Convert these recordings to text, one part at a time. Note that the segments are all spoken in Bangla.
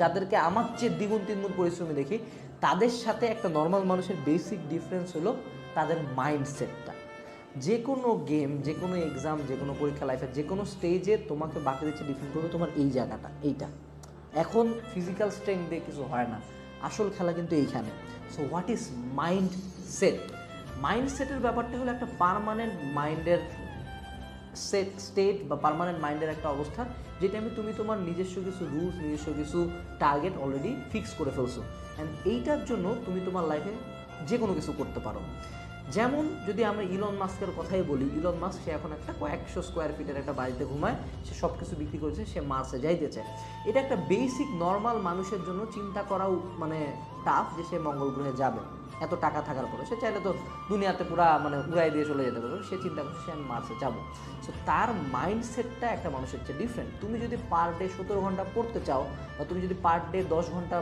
যাদেরকে আমার চেয়ে দ্বিগুণ তিনগুণ পরিশ্রমী দেখি, তাদের সাথে একটা নর্মাল মানুষের বেসিক ডিফারেন্স হলো তাদের মাইন্ডসেটটা যে কোনো গেম যে কোনো এক্সাম যে কোনো পরীক্ষা লাইফের যে কোনো স্টেজে তোমাকে বাকি দিচ্ছে ডিফেন্ড করবে তোমার এই জায়গাটা, এইটা। এখন ফিজিক্যাল স্ট্রেংথ দিয়ে কিছু হয় না। আসল খেলা কিন্তু এইখানে। So what is mindset mind সেটের ব্যাপারটা হলো একটা পারমানেন্ট মাইন্ডের সেট স্টেট বা পার্মানেন্ট মাইন্ডের একটা অবস্থা যেটা আমি তুমি তোমার নিজস্ব কিছু রুলস নিজস্ব কিছু টার্গেট অলরেডি ফিক্স করে ফেলছো। অ্যান্ড এইটার জন্য তুমি তোমার লাইফে যে কোনো কিছু করতে পারো। যেমন যদি আমরা ইলন মাস্কের কথাই বলি ইলন মাস্ক সে এখন একটা কয়েকশো স্কোয়ার ফিটের একটা বাড়িতে ঘুমায়, সে সব কিছু বিক্রি করেছে, সে মার্সে যাইতে চায়। এটা একটা বেসিক নর্মাল মানুষের জন্য চিন্তা করাও মানে টাফ যে সে মঙ্গল গ্রহে যাবে। এত টাকা থাকার পরে সে চাইলে তো দুনিয়াতে পুরা মানে উড়াই দিয়ে চলে যেতে পারবে। সে চিন্তা করছে সে আমি মার্সে যাব। সো তার মাইন্ডসেটটা একটা মানুষের চেয়ে ডিফারেন্ট তুমি যদি পার ডে সতেরো ঘণ্টা পড়তে চাও বা তুমি যদি পার ডে দশ ঘণ্টা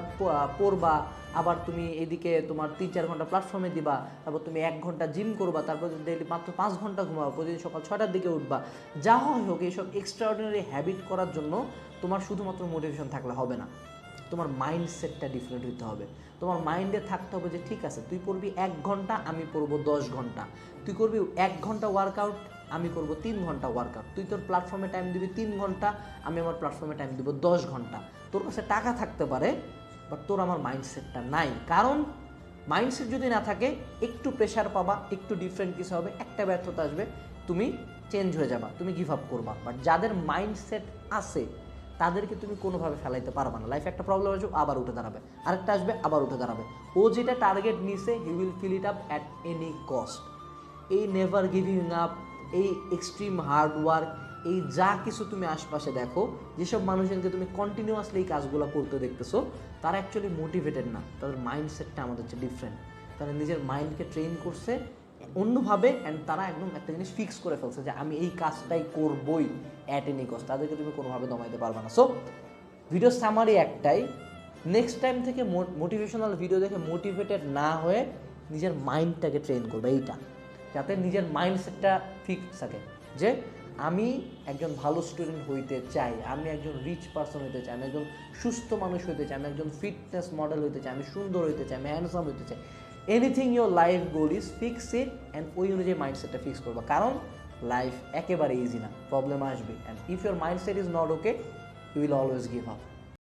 পড়বা, আবার তুমি এদিকে তোমার তিন চার ঘণ্টা প্ল্যাটফর্মে দিবা, তারপর তুমি এক ঘণ্টা জিম করবা, তারপর ডেলি মাত্র পাঁচ ঘণ্টা ঘুমাবা প্রতিদিন সকাল ছটার দিকে উঠবা, যা হয় হোক, এইসব এক্সট্রাঅর্ডিনারি হ্যাবিট করার জন্য তোমার শুধুমাত্র মোটিভেশন থাকলে হবে না। তোমার মাইন্ডসেটটা ডিফারেন্ট হইতে হবে। তোমার মাইন্ডে থাকতে হবে যে, ঠিক আছে, তুই পড়বি এক ঘণ্টা, আমি পড়ব দশ ঘণ্টা। তুই করবি এক ঘণ্টা ওয়ার্কআউট আমি করব তিন ঘণ্টা ওয়ার্কআউট তুই তোর প্ল্যাটফর্মে টাইম দিবি তিন ঘণ্টা, আমি আমার প্ল্যাটফর্মে টাইম দিব দশ ঘণ্টা। তোর কাছে টাকা থাকতে পারে বাট তোর আমার মাইন্ডসেটটা নাই। কারণ মাইন্ডসেট যদি না থাকে, একটু প্রেশার পাবা, একটু ডিফারেন্ট কিছু হবে, একটা ব্যর্থতা আসবে, তুমি চেঞ্জ হয়ে যাবা, তুমি গিভ আপ করবা। বাট যাদের মাইন্ডসেট আছে তাদেরকে তুমি কোনোভাবে ফেলাইতে পারবা না। লাইফে একটা প্রবলেম আসবে আবার উঠে দাঁড়াবে। আরেকটা আসবে, আবার উঠে দাঁড়াবে। ও যেটা টার্গেট নিছে he will fill it up at any cost এই নেভার গিভিং আপ এই এক্সট্রিম হার্ড ওয়ার্ক এই যা কিছু তুমি আশপাশে দেখো, যেসব মানুষজনকে তুমি কন্টিনিউয়াসলি এই কাজগুলো করতে দেখতেছো, তারা অ্যাকচুয়ালি মোটিভেটেড না। তাদের মাইন্ডসেটটা আমাদের হচ্ছে ডিফারেন্ট তারা নিজের মাইন্ডকে ট্রেন করছে অন্যভাবে অ্যান্ড তারা একদম একটা জিনিস ফিক্স করে ফেলছে যে আমি এই কাজটাই করবই অ্যাট এনি কস্ট তাদেরকে তুমি কোনোভাবে দমাইতে পারবে না। সো ভিডিও সামারি একটাই। নেক্সট টাইম থেকে মোটিভেশনাল ভিডিও দেখে মোটিভেটেড না হয়ে নিজের মাইন্ডটাকে ট্রেন করবে। এইটা। যাতে নিজের মাইন্ডসেটটা ফিক্স থাকে। যে আমি একজন ভালো স্টুডেন্ট হইতে চাই, আমি একজন রিচ পার্সন হইতে চাই, আমি একজন সুস্থ মানুষ হইতে চাই, আমি একজন ফিটনেস মডেল হইতে চাই, আমি সুন্দর হইতে চাই, আমি হ্যান্ডসাম হইতে চাই। Anything your life goal is fix it and ওই অনুযায়ী মাইন্ডসেটটা ফিক্স করব। কারণ লাইফ একেবারে ইজি না প্রবলেম আসবে। And if your mindset is not okay you will always give up